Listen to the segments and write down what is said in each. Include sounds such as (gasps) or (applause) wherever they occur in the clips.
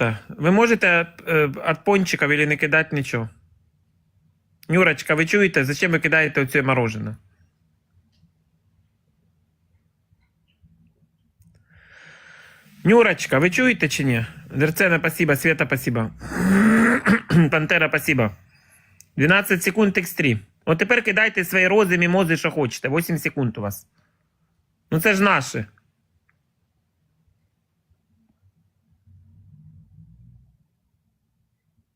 Ребята, ви можете е, від пончиків или не кидати нічого? Нюрочка, ви чуєте, зачем ви кидаєте оце мороженое? Нюрочка, ви чуєте чи ні? Дерцена, спасибо, Света, спасибо. (clears throat) Пантера, спасибо. 12 секунд X3. От тепер кидайте свої рози, мімози, що хочете. 8 секунд у вас. Ну це ж наше.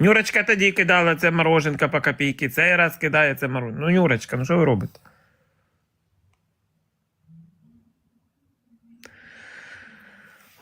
Нюрочка тоді кидала це мороженка по копійки, цей раз кидає це мороженка. Ну, Нюрочка, ну що ви робите?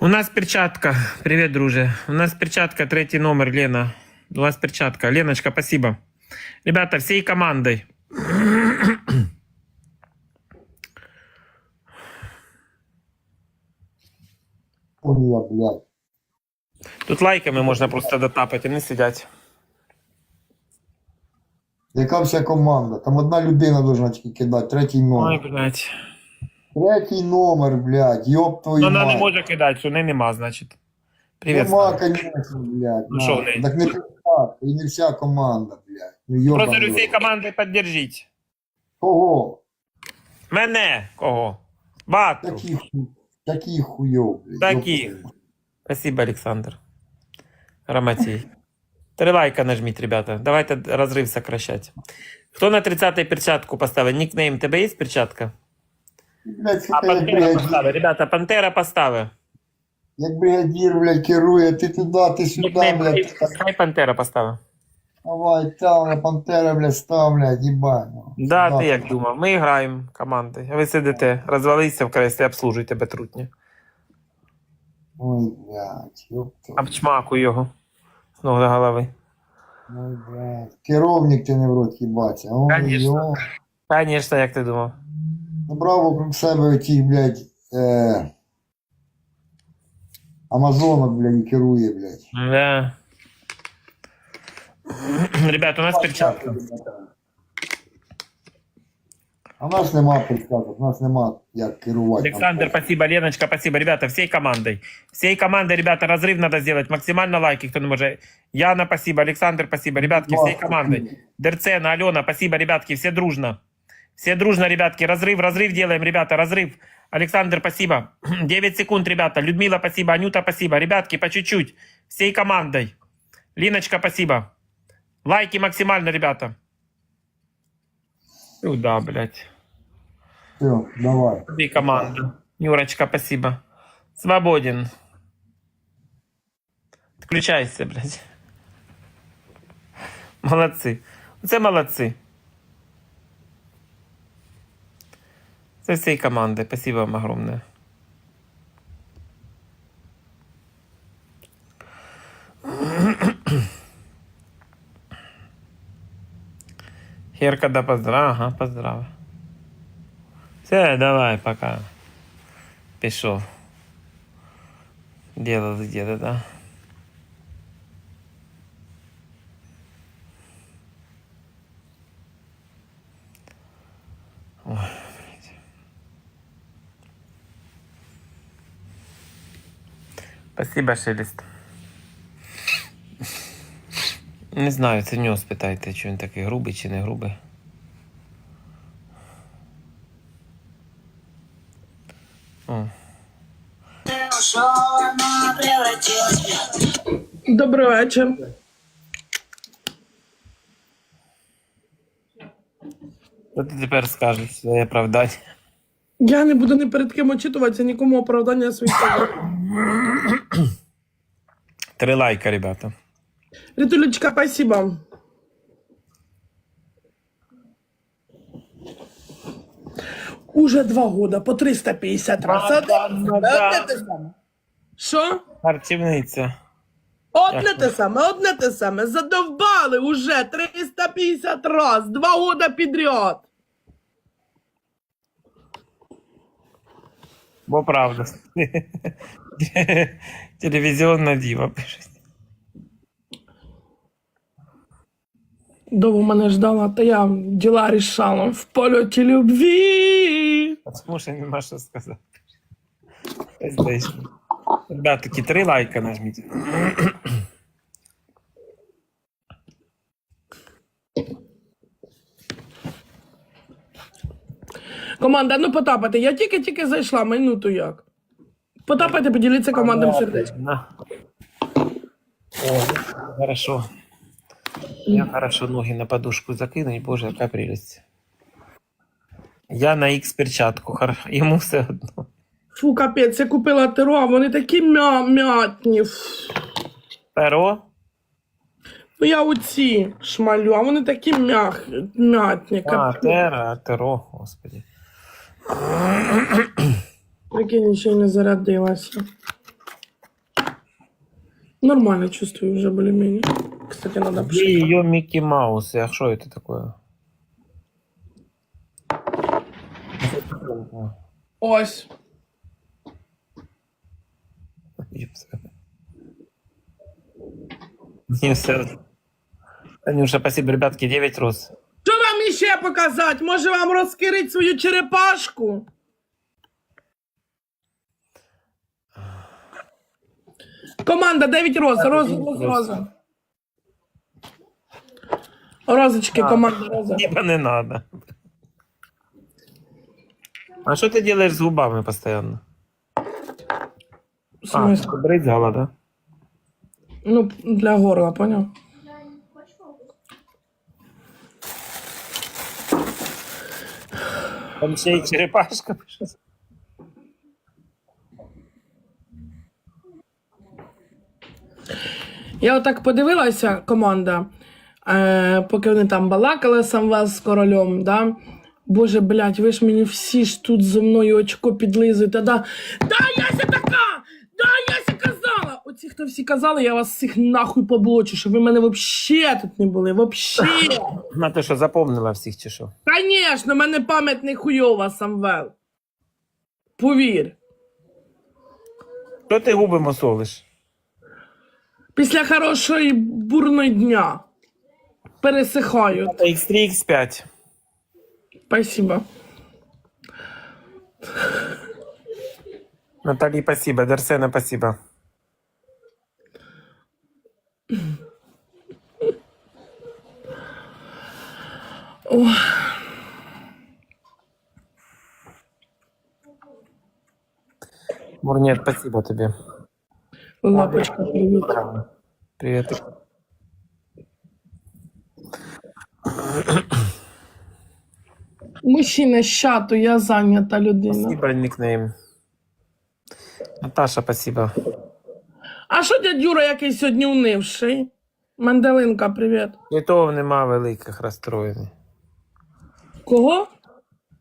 У нас перчатка. Привет, друже. У нас перчатка, третий номер, Лена. У вас перчатка. Леночка, спасибо. Ребята, всей командой. Я, блядь. Тут лайками можна просто дотапати, не сидять. Яка вся команда? Там одна людина должна тільки кидати, третій Ой, номер. блядь. Третій номер, блядь, йоп твою Ну, вона не мать. може кидати, не нема, значить. Привіт. Нема, Слава. конечно, блядь. Ну, на. що в неї? Так не так, і не вся команда, блядь. Ну, йобаний Просто всієї команди піддержіть. Кого? Мене кого? Бату. Таких, таких хуйов, блядь. Таких. твою мать. Спасибо, Александр. Роматей. Три лайка нажміть, ребята. Давайте розрив сокращать. Хто на 30-й перчатку поставив? Нікнейм, тебе є перчатка? А Пантера поставив. Ребята, Пантера поставив. як бригадір, блядь, керує, ти туди, ти сюди, блядь. хай Пантера поставив. Давай, там, пантера, блядь, став, блядь, їбать. ну. Да, ти як думав. Ми граємо командою. А ви сидите, розвалися в креслі, обслужуйте бетрутні. Ой, блядь, ёб твою Обчмаку його. З ног до голови. Ой, блядь. Керовник ти не в рот їбаться. Конечно. Конечно, як ти думав. Набрав вокруг себе отих, блядь, е... Амазонок, блядь, і керує, блядь. Да. Ребят, у нас перчатка. А нас нема у нас нема як керувати. Александр, спасибо. Леночка, спасибо. Ребята, всей командой. Всей командой, ребята, разрыв надо сделать. Максимально лайки, кто не может. Яна, спасибо. Александр, спасибо. Ребятки, всей командой. Дерцена, Алена, спасибо, ребятки, все дружно. Все дружно, ребятки. Разрыв, разрыв делаем, ребята, разрыв. Александр, спасибо. (clears throat) 9 секунд, ребята. Людмила, спасибо. Анюта, спасибо. Ребятки, по чуть-чуть. Всей командой. Линочка, спасибо. Лайки максимально, ребята. Сюда, блядь. Все, давай. И команда. Юрочка, спасибо. Свободен. Включайся, блядь. Молодці. Це молодці. Це всієї команди. Спасибо вам огромное. Херка, да поздрав, ага, поздрав. Все, давай, пока. Пішов. Делали деда, да? Спасибо, Шелест. Не знаю, це в нього спитайте, чи він такий грубий чи не грубий. Добрий вечір. Що ти тепер скажеш своє оправдання? Я не буду ні перед ким очитуватися, нікому оправдання своїх. Три лайка, ребята. Ритулечка, спасибо. Уже два года по 350 раз. Да, да, да. Що? Харчівниця. Одне те саме, одне те саме. Задовбали уже 350 раз, два года підряд. Бо правда. Телевізіонна діва пишуть. Довго мене ждала, та я діла рішала в польоті любві. Тому що нема що сказати. Ребята, такі три лайка нажміть. Команда, ну потапайте. Я тільки-тільки зайшла, минуту як. Потапайте, поділіться командам сердечко. На. О, хорошо. Я хорошо ноги на подушку закинуть, боже, яка прелесть. Я на X перчатку, йому все одно. Фу, капець, я купила теро, а вони такі м'я м'ятні. Перо. Ну я оці шмалю, а вони такі м'ятні. А, тера, теро, господи. Прикинь, ще й не зарядилася. Нормально чувствую уже более-менее. Кстати, надо Где ее Микки Маус? А что это такое? Ось. Не все. Танюша, спасибо, ребятки, 9 роз. Що вам іще показати? Може вам розкрити свою черепашку? Команда 9 роз. Роз, роз, роза. Розочки, А. команда роза. Типа не надо. А что ты делаешь с губами постоянно? В А, смысле? ты брызгала, да? Ну, для горла, поняв? Там ще черепашка. Я отак подивилася, команда, е, поки вони там балакали сам вас з королем, да? Боже, блядь, ви ж мені всі ж тут зо мною очко підлизуєте, да? Да, Яся така! Оці, хто всі казали, я вас всіх нахуй поблочу, щоб ви мене вообще тут не були, вообще! (laughs) На те, що запомнила всіх чи що? Конечно, в мене пам'ять не хуйова, Самвел. Повір. Що ти губи мосолиш? Після хорошої бурної дня пересихають. X3, X5. Спасибо. Наталі, спасибо. Дерсена, спасибо. Ох. Мурнет, спасибо тобі. Лапочка, привіт. Привет. Мужчина з чату, я зайнята людина. Спасибо, никнейм. Наташа, спасибо. А що дядь Юра який сьогодні унивший? Манделинка, привіт. Щитов нема великих розстроєний. Кого?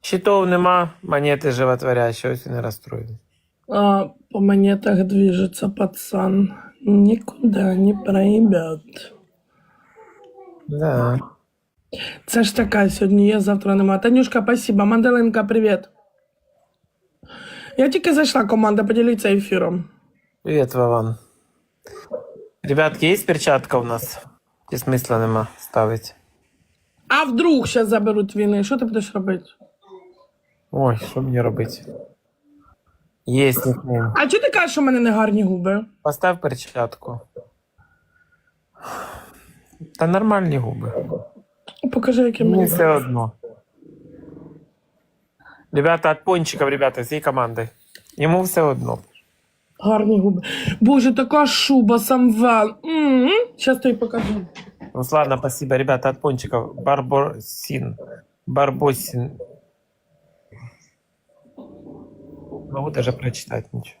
Щитов нема, монети животворящі, ось і не розстроєний. А, по монетах движется пацан. Никуда не проебет. Да. Це ж така сьогодні є, завтра нема. Танюшка, спасибо. Манделинка, привіт. Я тільки зайшла, команда, поділіться ефіром. Привет, Вован. Ребятки, есть перчатка у нас? Чи смисла нема ставити? А вдруг зараз заберуть війни, що ти будеш робити? Ой, що мені робити? Есть никнейм. А чого ти кажеш, що в мене не гарні губи? Постав перчатку. Та нормальні губи. Покажи, які Мені мені. все одно. Ребята, от пончиков, ребята, всей командой. Йому все одно. Гарні губи. Боже, така шуба, самвел. Зараз тобі покажу. Руслана, спасибо. Ребята, от пончиков. Барбосин. Барбосин. Могу даже прочитать ничего.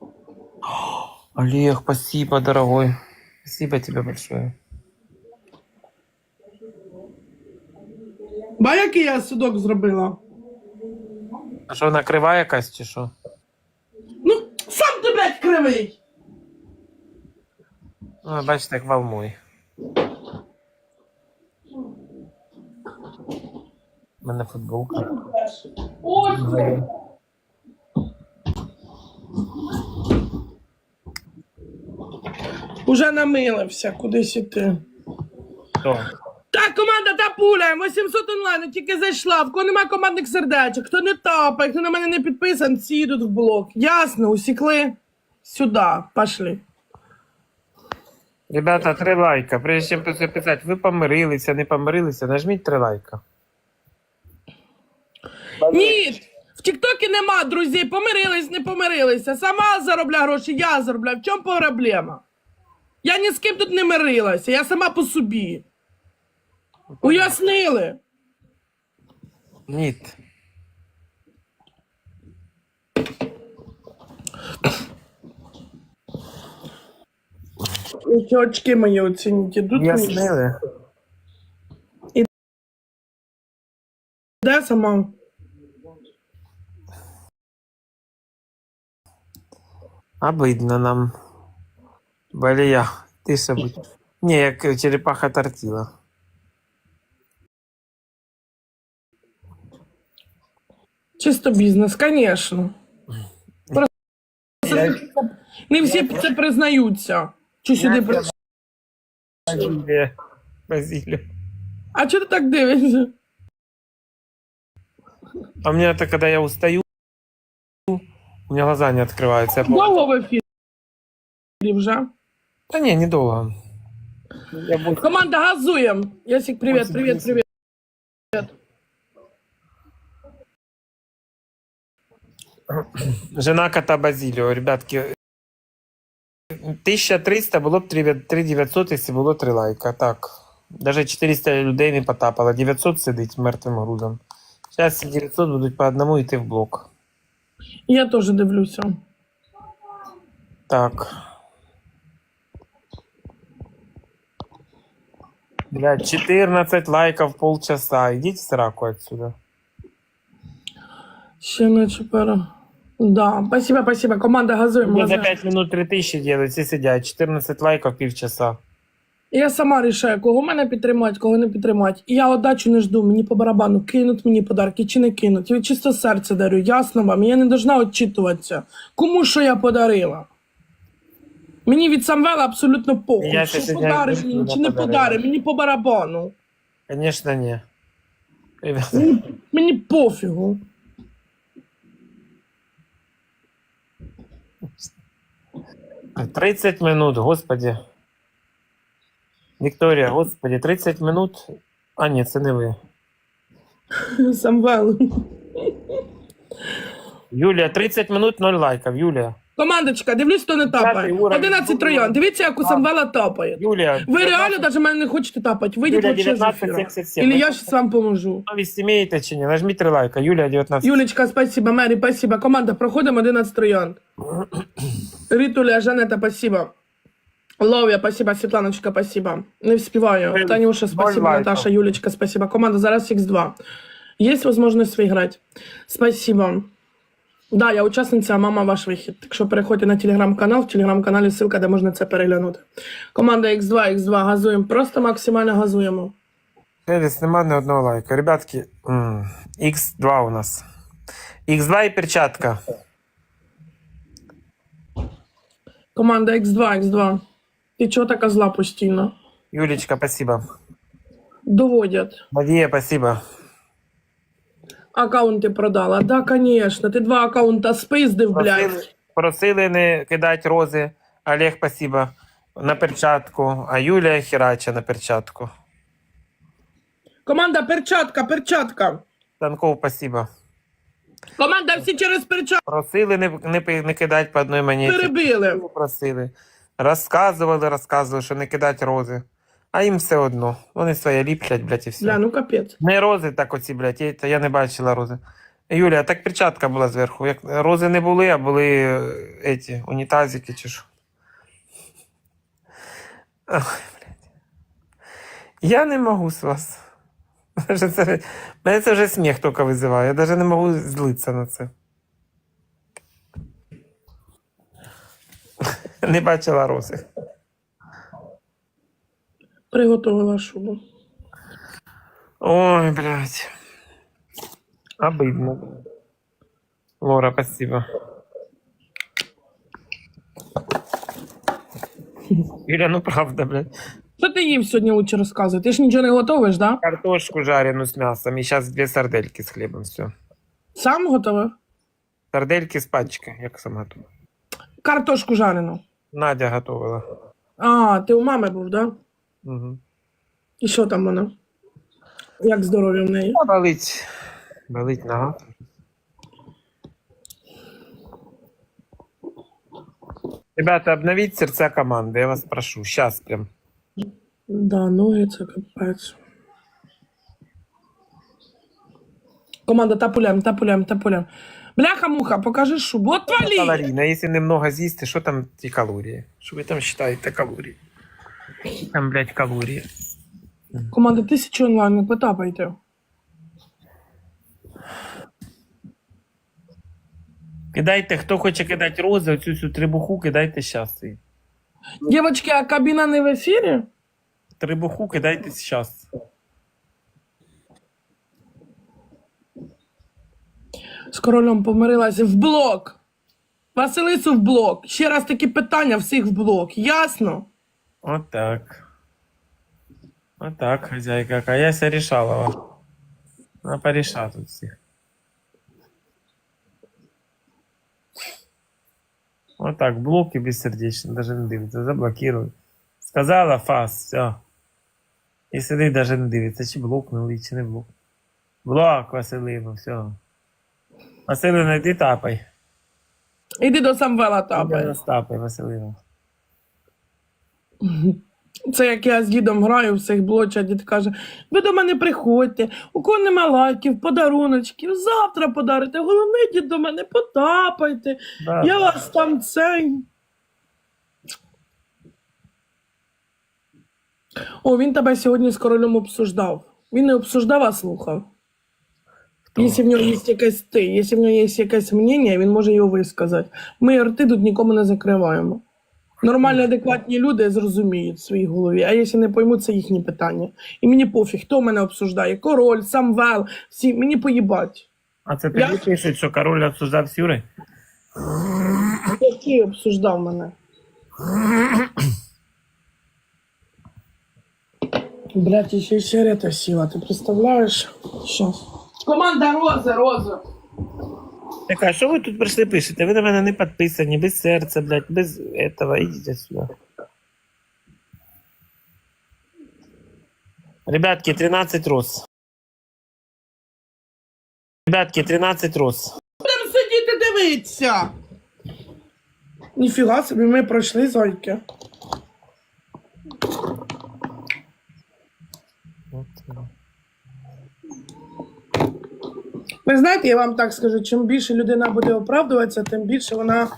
(gasps) Олег, спасибо, дорогой. Спасибо тебе большое. Ба, який я судок зробила? А що, накрива якась чи що? Ну, сам ти, блядь, кривий. Ну, бачите, як волнуй. У мене футболка. Ось. Уже намилився, кудись іти. Так, команда та пуля, 800 онлайн, тільки зайшла. В кого нема командних сердечок, хто не тапає, хто на мене не підписан, всі йдуть в блок. Ясно, усікли? Сюди, пошли. Ребята, три лайка. Прежде чим писати, ви помирилися, не помирилися, нажміть три лайка. Ні, в Тіктокі нема друзі, помирились, не помирилися. Сама заробляю гроші, я заробляю. В чому проблема? Я ні з ким тут не мирилася, я сама по собі. Уяснили? Ні. Які очки мої оцініть. Ідуть. Яснили. Де сама? Обидно нам. Балія. Тише будь. Ні, як черепаха тортила. Чисто бізнес, звісно. Просто не всі це признаються. Чи сюди. Базилія. А чого ти так дивишся? А у меня это когда я устаю, у меня глаза не открываются. Я пом- Довго в ефірі вже. Да не, недолго. Я буду... Команда газуєм. Ясик, привіт, Ось, привіт, ось. привіт. Жена кота Базилио, ребятки. 1300 було б 3900, якщо було 3 лайка. Так. Даже 400 людей не потапало. 900 сидить мертвим грузом. Зараз ці 900 будуть по одному йти в блок. Я теж дивлюся. Так. Блядь, 14 лайков полчаса. Идите в сраку отсюда. Ще не чепера. Да, спасибо, спасибо. Команда газуємо. Я за газуємо. 5 минут 3000 делают, все сидят. 14 лайков півчаса. Я сама рішаю, кого мене підтримати, кого не підтримати. І я отдачу не жду, мені по барабану, кинуть мені подарки чи не кинуть. Я чисто серце дарю, ясно вам. Я не должна отчитуватися. Кому що я подарила. Мені від Самвела абсолютно похуй. Я Що ще подари сьогодні мені, чи не подарила. подари, мені по барабану. Конечно, не. Ребята, Мені, мені пофігу. 30 минут, господи. Вікторія, господи, 30 минут. А, ні, це не ви. Самвел. Юлія, 30 минут 0 лайків. Юлія. Командочка, дивлюсь, хто не тапає. П'ятий уровень. 11 троян. Дивіться, як у Самвела тапає. Юлія. Ви реально навіть мене не хочете тапати. Вийдіть вообще з ефіру. Или я зараз вам поможу. Совість имеєте чи ні? Нажміть 3 лайка. Юлія, 19. Юлечка, спасибо. Мері, спасибо. Команда, проходимо 11 троян. (clears throat) Ритуля, Жанета, спасибо. Лов'я, спасибо. Світланочка, спасибо. Не вспіваю. Танюша, спасибо. Наташа, Юлечка, спасибо. Команда, зараз X2. Есть возможность выиграть. Спасибо. Да, я учасниця «Мама ваш вихід». Так що переходьте на телеграм-канал. В телеграм-каналі ссылка, де можна це переглянути. Команда X2, X2, газуємо. Просто максимально газуємо. Еліс, нема ні одного лайка. Ребятки, м, X2 у нас. X2 і перчатка. Команда X2, X2. Ти чого така зла постійно? Юлечка, спасибо. Доводять. Надія, спасибо. Аккаунти продала. Да, конечно. Ти два аккаунта спиздив, блядь. просили не кидати рози. Олег, спасибо. На перчатку. А Юлія херача на перчатку. Команда перчатка, перчатка. Танков, спасибо. Команда всі через перчатку Просили не, не, не кидати по одній монеті. перебили. Просили. Розказували, розказували, що не кидати рози. А їм все одно. Вони своє ліплять, блядь, і все. Бля, ну капець. Не рози, так оці, блядь, я, та я не бачила рози. Юлія, так перчатка була зверху. Як рози не були, а були е, еті, унітазики чи що. Блядь. Я не можу з вас. Це, мене це вже сміх тільки визиває. Я навіть не можу злитися на це. Не бачила рози. Приготувала шубу. Ой, блядь. Обидно. Лора, спасибо. Юля, ну правда, блядь. Що ти їв сьогодні лучше розказуй? Ти ж нічого не готовиш, да? Картошку жареную с мясом. И сейчас две сардельки с хлебом. Все. Сам готовив? Сардельки с пачкой, як сама тут. Картошку жарену. Надя готувала. А, ти у мами був, так? Да? Угу. І що там вона? Як здоров'я в неї? Болить. Болить нога. Ребята, обновіть серця команди, я вас прошу. Сейчас прям. Да, ноги це капець. Команда та пуляємо, та пуляємо, та пуляємо. Бляха-муха, покажи шубу. Отвали! Калорійна, якщо немного з'їсти, що там ті калорії? Що ви там вважаєте калорії? Там, блядь, калорії. Команда тисячу онлайн, не потапайте. Кидайте, хто хоче кидати рози, оцю цю трибуху кидайте зараз. Дівчатки, а кабіна не в ефірі? Трибуху кидайте зараз. З королем помирилася в блок. Василису в блок. Ще раз такі питання всіх в блок. Ясно? Отак. Отак, хазяйка. А я ся рішала. Вона поріша тут всіх. Отак, блоки безсердечно, даже не дивиться, заблокируй. Сказала фас, все. І сидить, даже не дивиться, чи блокнули, чи не блок. Блок, Василину, все. Василина, йди тапай. Іди до Самвела Тапай, тапай. тапай, Василина. Це як я з дідом граю в цих блочах, дід каже: ви до мене приходьте, у кого нема лайків, подаруночків, завтра подарите. Головне, дід до мене потапайте. Да, Я да. вас там цей. О, він тебе сьогодні з королем обсуждав. Він не обсуждав, а слухав. Хто? Якщо в нього є якесь ти, якщо в нього є якесь мнення, він може його висказати. Ми рти тут нікому не закриваємо. Нормальні, адекватні люди зрозуміють в своїй голові, а якщо не поймуть, це їхні питання. І мені пофіг, хто мене обсуждає, король, самвел, всі, мені поїбать. А це тобі Я- пишуть, що король обсуждав з Юрою? Який обсуждав мене? Блять, ще й сигарета сіла, ти представляєш? Щас. Команда Роза, Роза. Так, а що ви тут прийшли пишете? Ви на мене не підписані, без серця, блядь, без этого, ідіть сюди. Ребятки, 13 роз. Ребятки, 13 роз. Будемо сидіти дивитися. Ніфіга собі, ми пройшли зойки. От. Ви знаєте, я вам так скажу, чим більше людина буде оправдуватися, тим більше вона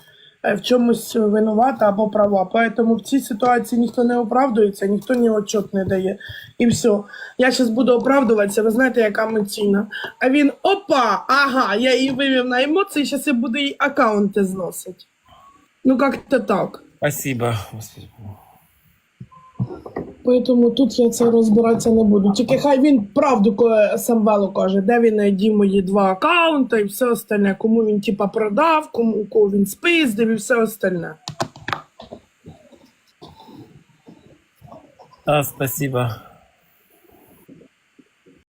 е, в чомусь винувата або права. Тому в цій ситуації ніхто не оправдується, ніхто ні отчет не дає. І все. Я зараз буду оправдуватися, ви знаєте, яка емоційна. А він опа, ага, я її вивів на емоції, зараз я буду їй аккаунти зносити. Ну, як-то так. Спасибо. Господи. Тому тут я це розбиратися не буду. Тільки хай він правду Самвелу каже, де він знайдів мої два аккаунти і все остальне. Кому він типа продав, кому кого він спиздив і все остальне. А, спасибо.